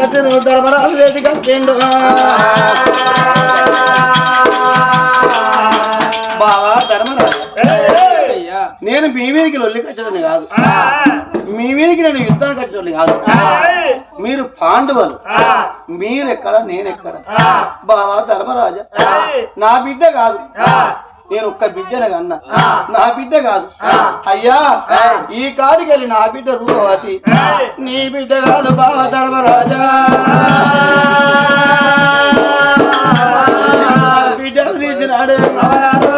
పుట్టిండు బావా ధర్మరాజు. నేను మీ వీరికి లొల్లి కట్టడం కాదు. మీ వీరికి నేను యుద్ధానికి కట్టడం కాదు. మీరు పాండవులు. మీరెక్కడ నేనెక్కడ? బావా ధర్మరాజా. నా బిడ్డ కాదు. నేను ఒక్క బిడ్డనే కన్నా. నా బిడ్డ కాదు. అయ్యా ఈ కాడికి వెళ్ళి నా బిడ్డ రూపవతి నీ బిడ్డ కాదు బావ ధర్మరాజా. బిడ్డలు తీసినాడు ధర్మరాజా.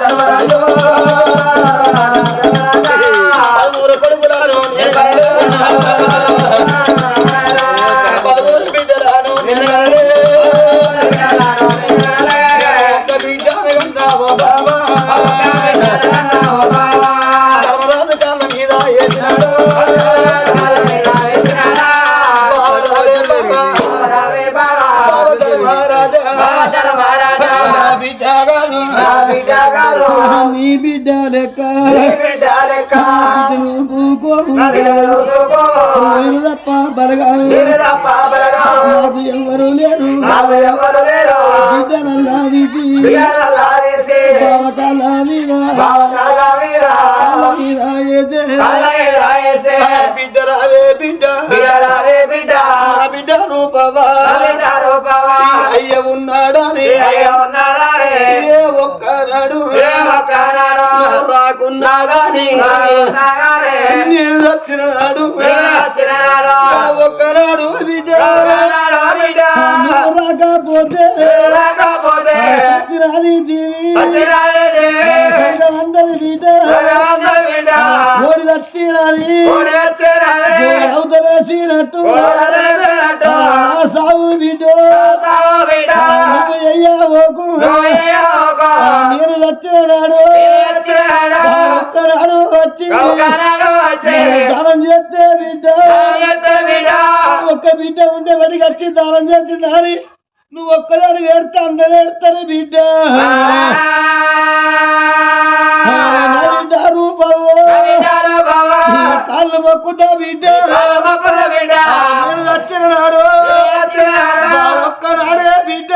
ధర్మరాజు నాకు ఎవరు లేరు. బిడ్డనల్లా తీసి బావకాల మీద మీద బిడ్డ రావే బిడ్డ. రాకున్నా గాని నేను వచ్చినాడు ఆ ఒక్కనాడు బిడ్డ. రాకపోతే. జీవి వందది బిడ్డ. ఓడి వచ్చినది అవతలేసినట్టు నా సాగు బిడ్డ. నువ్వు అయ్యావోకు నేను వచ్చినాడు వచ్చి దానం చేస్తే బిడ్డ. ఒక్క బిడ్డ ఉంటే బడికి వచ్చి దానం చేసి దాని. నువ్వు ఒక్కదాని వేడితే అందరూ ఏడుస్తారు బిడ్డ. కాళ్ళు మొక్కుతా బిడ్డ. నేను వచ్చినాడు ఒక్కనాడే బిడ్డ.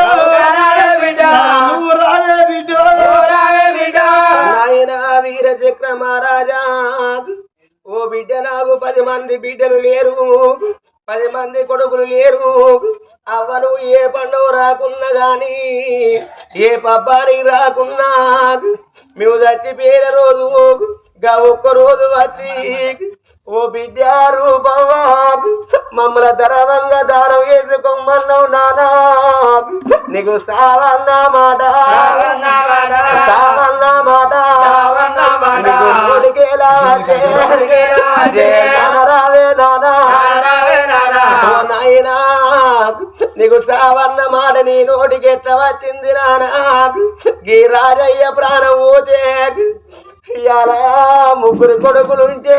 నువ్వు రావే బిడ్డ. నాయన వీర చక్ర మహారాజా బిడ్డ నాకు పది మంది బిడ్డలు లేరు. పది మంది కొడుకులు లేరు. అవ్వను ఏ పండుగ రాకున్నా గాని ఏ పబ్బానికి రాకున్నా మేము చచ్చిపోయిన రోజు గా ఒక్క రోజు వచ్చి ఓ బిడ్డ రూపమా మమ్మల్ని ధరవంగా దానం వేసుకోమన్నావు నానా. నీకు సావన్న మాట. సావన్న మాట. రావే నానా. నాయనా నీకు సావన్న మాట నీ నోటికి ఎట్లా వచ్చింది నానా? గీ రాజయ్య ప్రాణం ఇవాళ ముగ్గురు కొడుకులు ఉంటే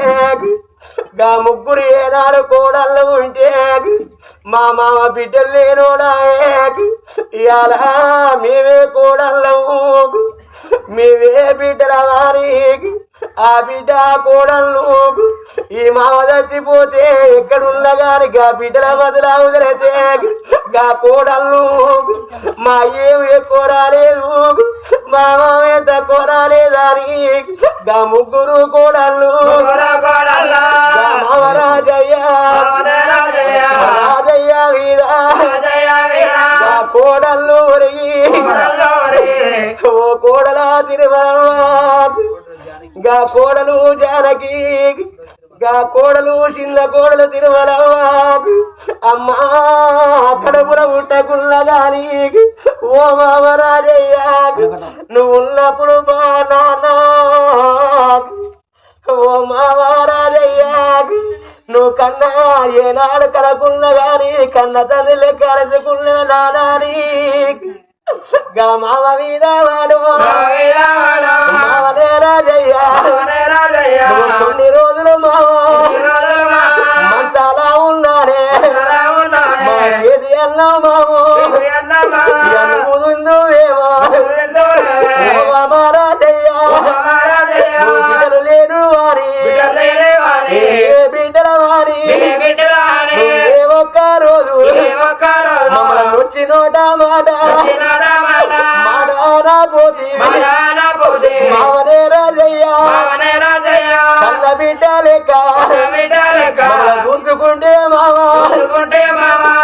గా ముగ్గురు ఏనాడు కోడళ్ళు ఉంటే మా మామ బిడ్డలు లేనోడా ఇవాళ మేమే కోడళ్ళము మేమే బిడ్డల వారికి ఆ బిడ్డ కోడళ్ళు. ఈ మామ చచ్చిపోతే ఎక్కడున్నా గాని గా బిడ్డల బదులా వదిలేతే గా కోడళ్ళు. మా ఏమి ఎక్కువ రాలేదు. మా మామ తక్కువ రాలేదని గా ముగ్గురు కోడళ్ళు. మామ రాజయ్య రాజయ్య వీర. గా కోడళ్ళు ఒరిగి ఓ కోడల తిరుమల గా కోడలు జానకి గా కోడలు చిన్న కోడలు తిరుమల అమ్మా కడుపున పుట్టకున్న గాని ఓ మామరాజయ్య నువ్వు ఉన్నప్పుడు మా నాన్న. ఓ మామరాజయ్య నువ్వు కన్నా ఏనాడు కలకున్న గాని కన్న తల్లి లెక్క అరచుకున్న నానాని. గా మామ మీద వాడు. వచ్చినోట మాట మాడానా పోతి మావనే రాజయ్య కన్న బిడ్డ లెక్క చూసుకుంటే మావా.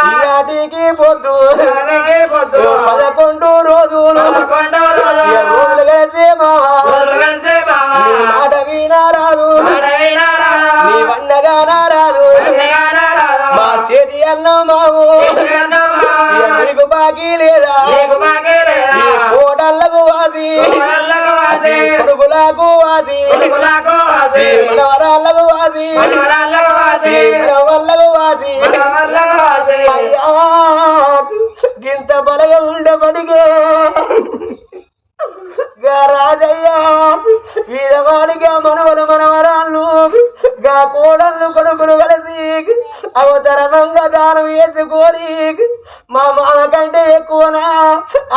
ఈనాటికి పొద్దు. పదకొండు రోజులు. ఇక రోజులు కలిసి మావా. నీ మాట వినా రాదు. నీ వన్నగా రాదు. మా చేతి అన్న మావు. బాకీ లేదా? ఈ కోటళ్ళకు వాసి. కొడుకులకు వాసి. మనవరాళ్ళకు వాసి. మనవళ్ళకు వాసి. అయ్యా గింత బలగా ఉండబడిగే గా రాజయ్య వీరవాడిగా మనవలు మనవరాళ్ళు గా కోడళ్ళు కొడుకులు కలిసి అవతరణంగా దానం వేసుకొని మా మామ కంటే ఎక్కువనా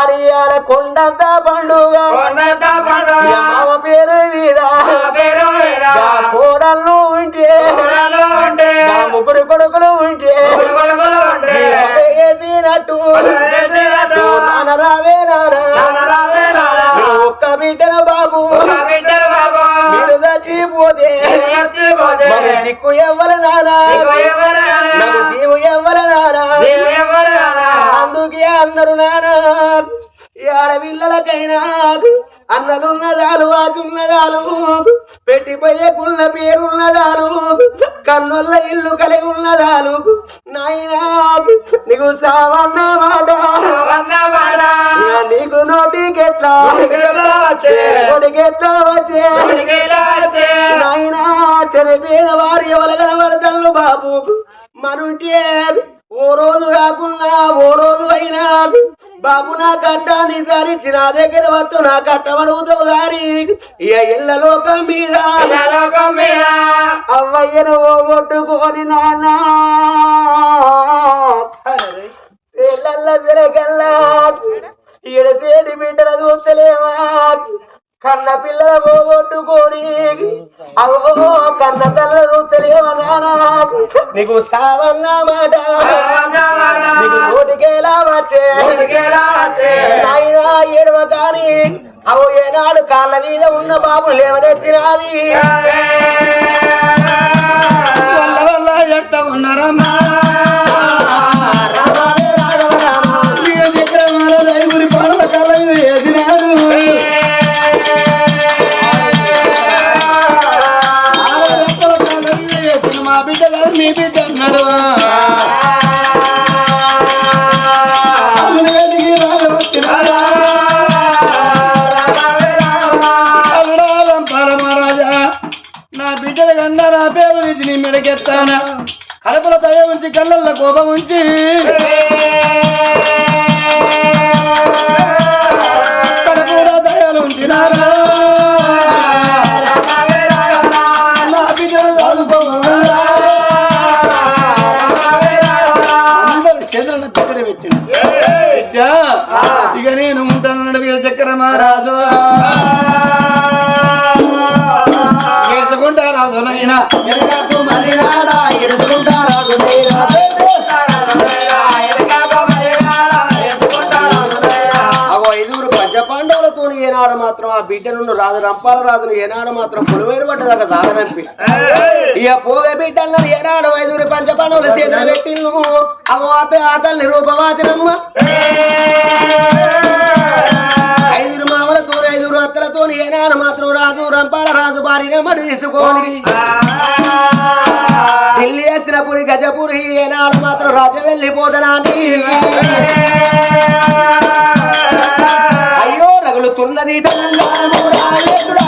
అని ఇవాళ కొండంత పండుగ. మామ పేరు కోడళ్ళు ఉంటే ముగ్గురు కొడుకులు ఉంటే వేసినట్టు నాన్న రావే నాన్న. నువ్వు ఒక్క బిడ్డల బాబు. మీరు చచ్చిపోతే మరి దిక్కు ఎవ్వరు నానా నాకు దీవు ఎవ్వరు నానా అందుకే అందరు నానా ఆడపిల్లలకైనా అన్నలున్నదాలు వాచున్నదాలు పెట్టిపోయే కుళ్ళ పేరున్నదాలు కన్నుల ఇల్లు కలిగి ఉన్నదాలు నాయనా నీకు సావన్న మాట నీకు నోటికెట్లా కొడికెట్లా వచ్చే? నాయనా చనిపోయిన వారి ఎవరు కనబడతాను బాబు? మరుంటే ఓ రోజు కాకున్నా ఓ రోజు అయినా బాబు నా కట్టాన్ని సరించి నా దగ్గర వస్తూ నా కట్టమడుగుతావు గారి ఇక ఇళ్ళ లోకం మీద. అవ్వయ్యను ఓగొట్టుకొని నాన్నా ఇళ్ళల్ల తిరగల్లా ఎడతేడి బిడ్డల చూస్తలేమా కన్న పిల్లల పోగొట్టుకొని అవో కన్న తల్ల చూస్తలేమా నానా? నీకు సావన్న మాట. నీకు నోటికేలా వచ్చే. నాయనా ఏడవ కాని అవో ఏనాడు కాళ్ళ మీద ఉన్న బాబు లేవనెత్తినాది. వల్ల వల్ల ఎట్ట ఉన్నారమ్మా. కోపం ఉంచి ఇక నేను ఉంటాను చక్ర మహారాజు. చేసుకుంటా రాజు నైనా ఎరగాకు మరి రాజు నైనా మాత్రం ఆ బిడ్డ నుండి రాజు రంపాల రాజును ఏనాడు మాత్రం పులివేరు పడ్డదాకా దాగనంపి ఇక పోవే బిడ్డలను ఏనాడు ఐదుగురు పంచ పాండవుల చేతులు పెట్టిల్లు. అగో అత ఆ తల్లి రూపవాతినమ్మ. ఐదుగురు మామలతో ఐదుగురు అత్తలతో ఏనాడు మాత్రం రాజు రంపాల రాజు భార్య మడి తీసుకొని ఢిల్లీ ఎత్తినపురి గజపురి ఏనాడు మాత్రం రాజు వెళ్ళిపోదనాని తగులుతున్నది తెలంగాణ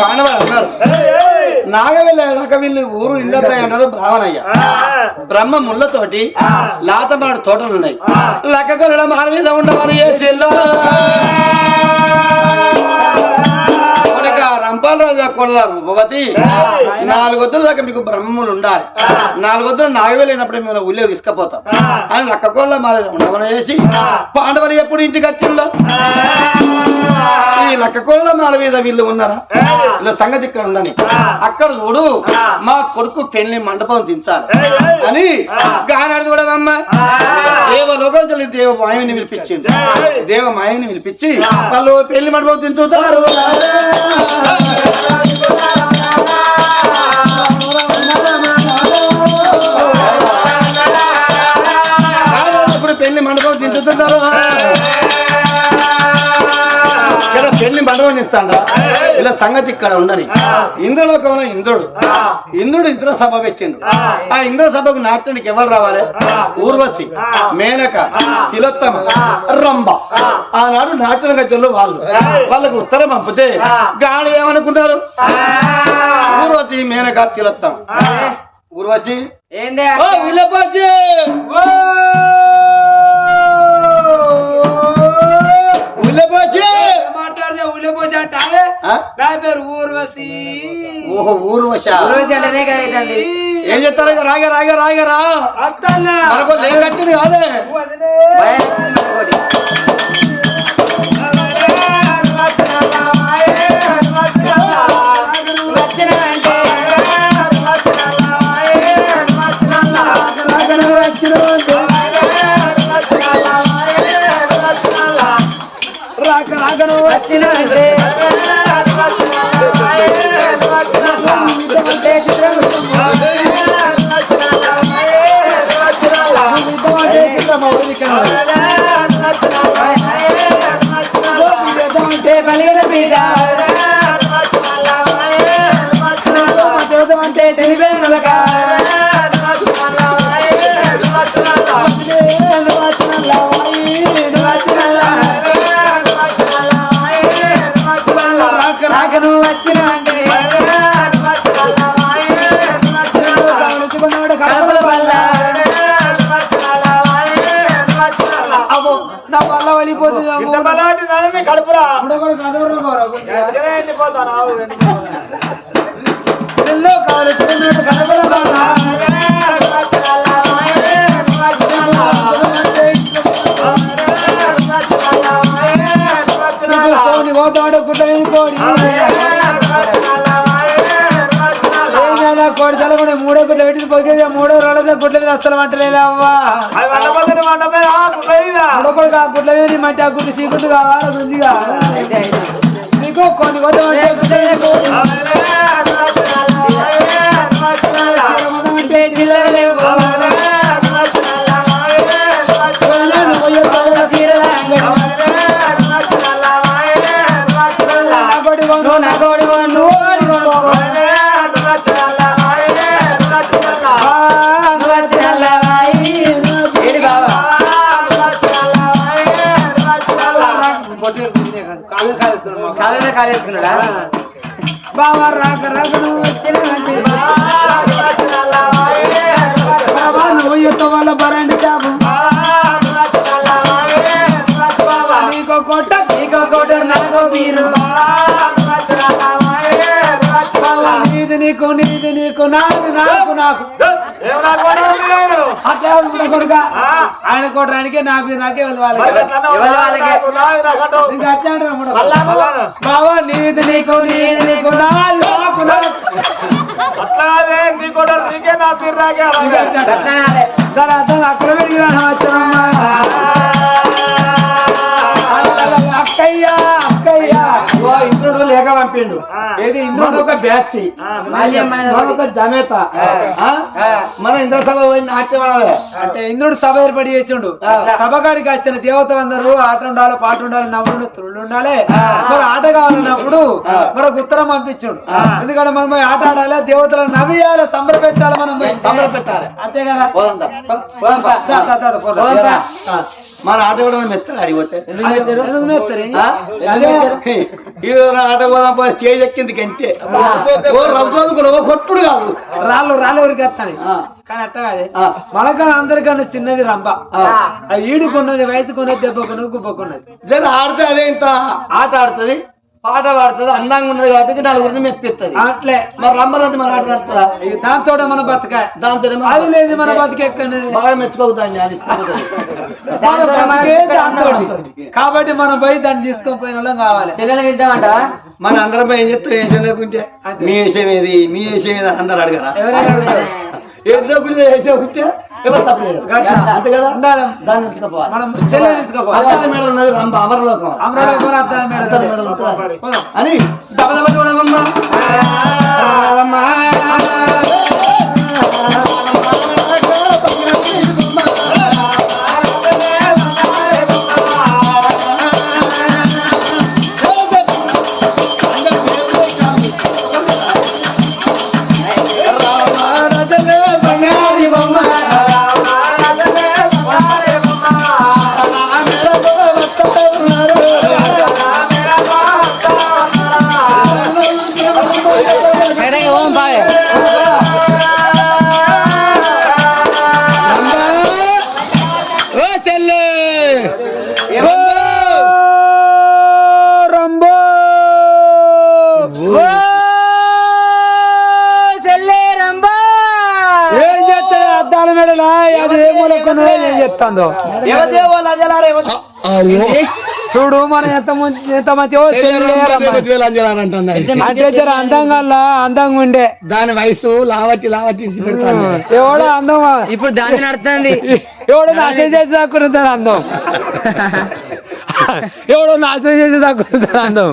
పాండవులు అన్నారు నాగవెల్లి వీళ్ళు ఊరు ఇల్లతాయి అన్నారు బ్రాహ్మణయ్య. బ్రహ్మ ముళ్ళతోటి లాతమాడు తోటలు ఉన్నాయి లక్క కొరల మానవీలో ఉండవని ఏ చెల్లో. కొల్ల రూపవతి నాలుగొద్దుల దాకా మీకు బ్రహ్మములు ఉండాలి. నాలుగొద్దులు నాగవేలైనప్పుడు మేము ఊళ్ళో తీసుకపోతాం. అని లక్క కొల్ల మాల ఉండవని చేసి పాండవులు ఎప్పుడు ఇంటికి వచ్చిందో ఈ లక్క కొల్ల మాల మీద వీళ్ళు ఉన్నారా? ఇలా సంగతి ఇక్కడ ఉండని అక్కడ చూడు మా కొడుకు పెళ్ళి మండపం దించాలి అని గానాడు కూడా అమ్మ దేవలోకం చల్లి దేవ మాయని పిలిపించింది దేవ మాయని పిలిపించి వాళ్ళు పెళ్ళి మండపం దించుతారు ఇప్పుడు పెళ్ళి మండపం దించుతున్నారు ఇక్కడ పెళ్ళి మండపం ఇస్తాడా ఇలా సంగతి ఇక్కడ ఉండని. ఇంద్రలోకంలో ఇంద్రుడు. ఇంద్రుడు ఇంద్ర సభ పెట్టిండు. ఆ. ఇంద్ర సభకు నాట్యానికి ఎవరు రావాలి? ఊర్వశి మేనక తిలోత్తమ రంభ. ఆనాడు నాట్య గజ్జల్లో వాళ్ళు. వాళ్ళకు ఉత్తరం పంపితే గాలి ఏమనుకున్నారు ఊర్వశి మేనక తిలోత్తమ. ఊర్వశి. ఏందే? మాట్లాడితే ఊళ్ళోపోసి అంటే. నా పేరు ఊర్వశి. ఓహో ఊర్వశ. ఊర్వశి అంటేనే కదా ఇదండి. ఏం చెప్తారు రాగా రాగా రాగా రా. అత్తన్నా. మనకు లేక వచ్చింది కాదే 对对对。గుడ్లది మీద అస్సలు వంటలేదు గుడ్లది మంచి ఆ గుడ్డు సీగుడ్లు కావాలి ముందుగా కొన్ని కొన్ని కాలేసుకున్నాడా? బావా రాక రాక నువ్వు వచ్చినవంటే బావా నువ్వు యుద్ధ వల్ల బరండి చాపు. నీకో కొట్ట నీకో కోట నాకో మీరు నీది నీకు నీది నీకు నాకు నాకు. నాకు ఆయన కొట్టడానికే నాకు నాకే బాబా అక్కడ పంపిండు. ఏది? ఇంద్రుడు ఒక బ్యాచ్ ఒక జమేత? మన ఇంద్ర సభ పోయి నాట్యం ఆడాలి. అంటే ఇంద్రుడు సభ ఏర్పడి చేసిండు. సభకాడికి వచ్చిన దేవతలందరూ ఆట ఉండాలి పాట ఉండాలి నవ్వుడు తుళ్ళు ఉండాలి మరి ఆట కావాలన్నప్పుడు మనకు ఉత్తరం పంపించుండు. ఎందుకంటే మనం పోయి ఆట ఆడాలి దేవతలను నవ్వియాలి సంబర పెట్టాలి మనం. సంబర పెట్టాలి. అంతే కదా. మన ఆట కూడా మెత్తలు అడిగిపోతే ఆట పోదాం పోయి చేయి ఎక్కింది గంతే ఓ రవ్వుకోను ఓ కొట్టుడు కాదు. రాళ్ళు రాళ్ళు ఎవరికి వస్తాయి. కానీ అట్ట కాదే. మనకన్నా అందరికన్నా చిన్నది. ఆ. ఈడుకున్నది వయసుకున్నది దెబ్బకున్నది గుబ్బకున్నది జర ఆడితే అదే ఇంత? ఆట ఆడుతుంది. పాట పాడుతుంది అందంగా ఉన్నది కాబట్టి నలుగురిని మెప్పిస్తుంది. అట్లే. మరి రంబరంది మన ఆట ఆడుతుందా ఇక దాంతో మన బతకాయ దాంతో అది లేదు మన బతికెక్కడి బాగా మెచ్చుకోవుతాండి అది కాబట్టి మనం పోయి దాన్ని తీసుకొని పోయిన వాళ్ళం కావాలి. మన అందరం ఏం చెప్తాం? ఏం చేయలేకుంటే మీ విషయం ఏది? మీ విషయం ఏది? అందరు అడగరా? ఎవరైనా అడుగుతారు. ఏం అంతే కదా. దాన్ని మనం ఉన్నది అమరలోకం. అని ఏం చేస్తుందో చూడు మనం ఎంత మంచి ఎంత మంచి అంటే జర అందంగా అందంగా ఉండే. దాని వయసు లావట్టి లావట్టి ఎవడో అందం ఇప్పుడు దాన్ని నడుతుంది ఎవడో నాశనం చేసి దాక్కున్నది అందం? ఎవడో నాశనం చేసి దాక్కున్నది అందం?